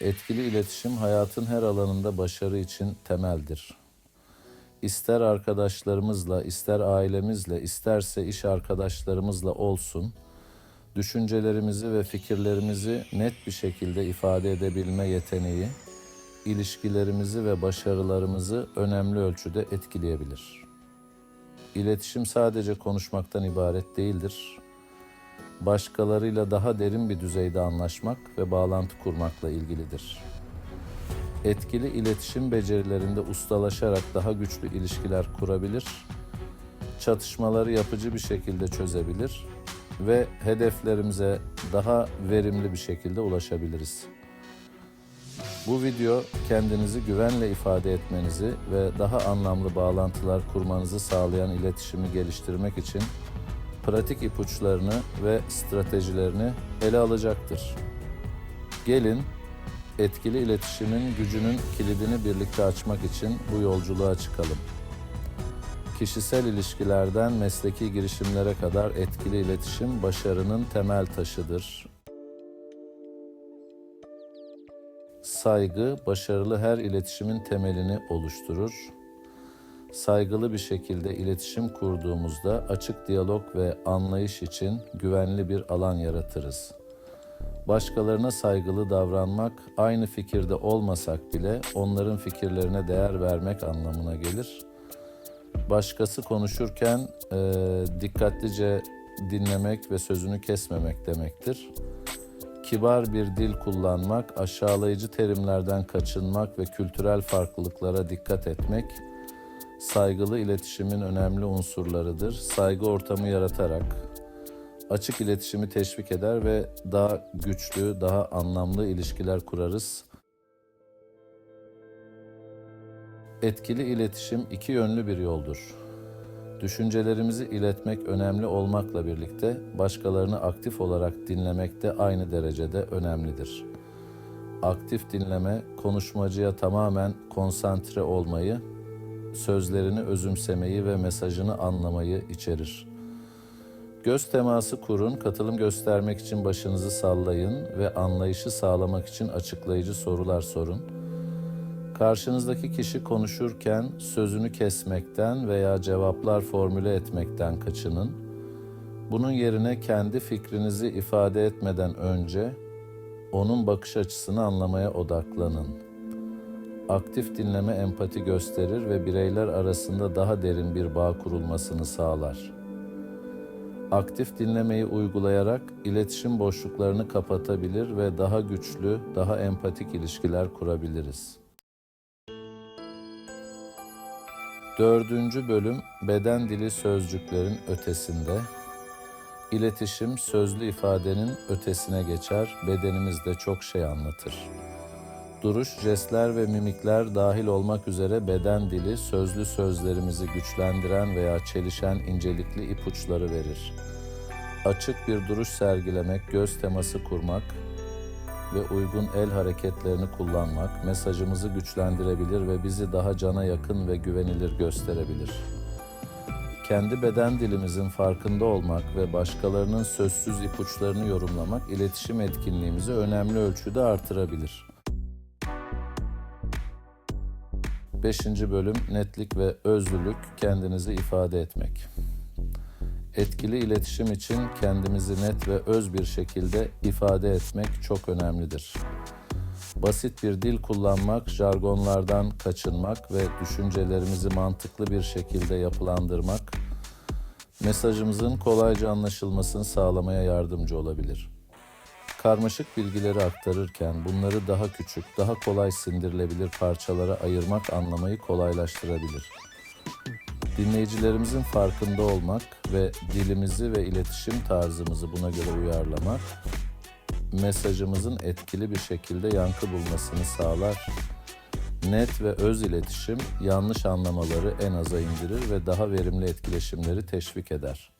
Etkili iletişim hayatın her alanında başarı için temeldir. İster arkadaşlarımızla, ister ailemizle, isterse iş arkadaşlarımızla olsun, düşüncelerimizi ve fikirlerimizi net bir şekilde ifade edebilme yeteneği, ilişkilerimizi ve başarılarımızı önemli ölçüde etkileyebilir. İletişim sadece konuşmaktan ibaret değildir. Başkalarıyla daha derin bir düzeyde anlaşmak ve bağlantı kurmakla ilgilidir. Etkili iletişim becerilerinde ustalaşarak daha güçlü ilişkiler kurabilir, çatışmaları yapıcı bir şekilde çözebilir ve hedeflerimize daha verimli bir şekilde ulaşabiliriz. Bu video kendinizi güvenle ifade etmenizi ve daha anlamlı bağlantılar kurmanızı sağlayan iletişimi geliştirmek için pratik ipuçlarını ve stratejilerini ele alacaktır. Gelin etkili iletişimin gücünün kilidini birlikte açmak için bu yolculuğa çıkalım. Kişisel ilişkilerden mesleki girişimlere kadar etkili iletişim başarının temel taşıdır. Saygı, başarılı her iletişimin temelini oluşturur. Saygılı bir şekilde iletişim kurduğumuzda açık diyalog ve anlayış için güvenli bir alan yaratırız. Başkalarına saygılı davranmak, aynı fikirde olmasak bile onların fikirlerine değer vermek anlamına gelir. Başkası konuşurken e, dikkatlice dinlemek ve sözünü kesmemek demektir kibar bir dil kullanmak, aşağılayıcı terimlerden kaçınmak ve kültürel farklılıklara dikkat etmek saygılı iletişimin önemli unsurlarıdır. Saygı ortamı yaratarak açık iletişimi teşvik eder ve daha güçlü, daha anlamlı ilişkiler kurarız. Etkili iletişim iki yönlü bir yoldur. Düşüncelerimizi iletmek önemli olmakla birlikte başkalarını aktif olarak dinlemek de aynı derecede önemlidir. Aktif dinleme, konuşmacıya tamamen konsantre olmayı, sözlerini özümsemeyi ve mesajını anlamayı içerir. Göz teması kurun, katılım göstermek için başınızı sallayın ve anlayışı sağlamak için açıklayıcı sorular sorun. Karşınızdaki kişi konuşurken sözünü kesmekten veya cevaplar formüle etmekten kaçının. Bunun yerine kendi fikrinizi ifade etmeden önce onun bakış açısını anlamaya odaklanın. Aktif dinleme empati gösterir ve bireyler arasında daha derin bir bağ kurulmasını sağlar. Aktif dinlemeyi uygulayarak iletişim boşluklarını kapatabilir ve daha güçlü, daha empatik ilişkiler kurabiliriz. Dördüncü bölüm beden dili sözcüklerin ötesinde. İletişim sözlü ifadenin ötesine geçer, bedenimizde çok şey anlatır. Duruş, jestler ve mimikler dahil olmak üzere beden dili sözlü sözlerimizi güçlendiren veya çelişen incelikli ipuçları verir. Açık bir duruş sergilemek, göz teması kurmak, ve uygun el hareketlerini kullanmak mesajımızı güçlendirebilir ve bizi daha cana yakın ve güvenilir gösterebilir. Kendi beden dilimizin farkında olmak ve başkalarının sözsüz ipuçlarını yorumlamak iletişim etkinliğimizi önemli ölçüde artırabilir. 5. bölüm netlik ve özlülük kendinizi ifade etmek. Etkili iletişim için kendimizi net ve öz bir şekilde ifade etmek çok önemlidir. Basit bir dil kullanmak, jargonlardan kaçınmak ve düşüncelerimizi mantıklı bir şekilde yapılandırmak, mesajımızın kolayca anlaşılmasını sağlamaya yardımcı olabilir. Karmaşık bilgileri aktarırken bunları daha küçük, daha kolay sindirilebilir parçalara ayırmak anlamayı kolaylaştırabilir. Dinleyicilerimizin farkında olmak ve dilimizi ve iletişim tarzımızı buna göre uyarlamak, mesajımızın etkili bir şekilde yankı bulmasını sağlar. Net ve öz iletişim yanlış anlamaları en aza indirir ve daha verimli etkileşimleri teşvik eder.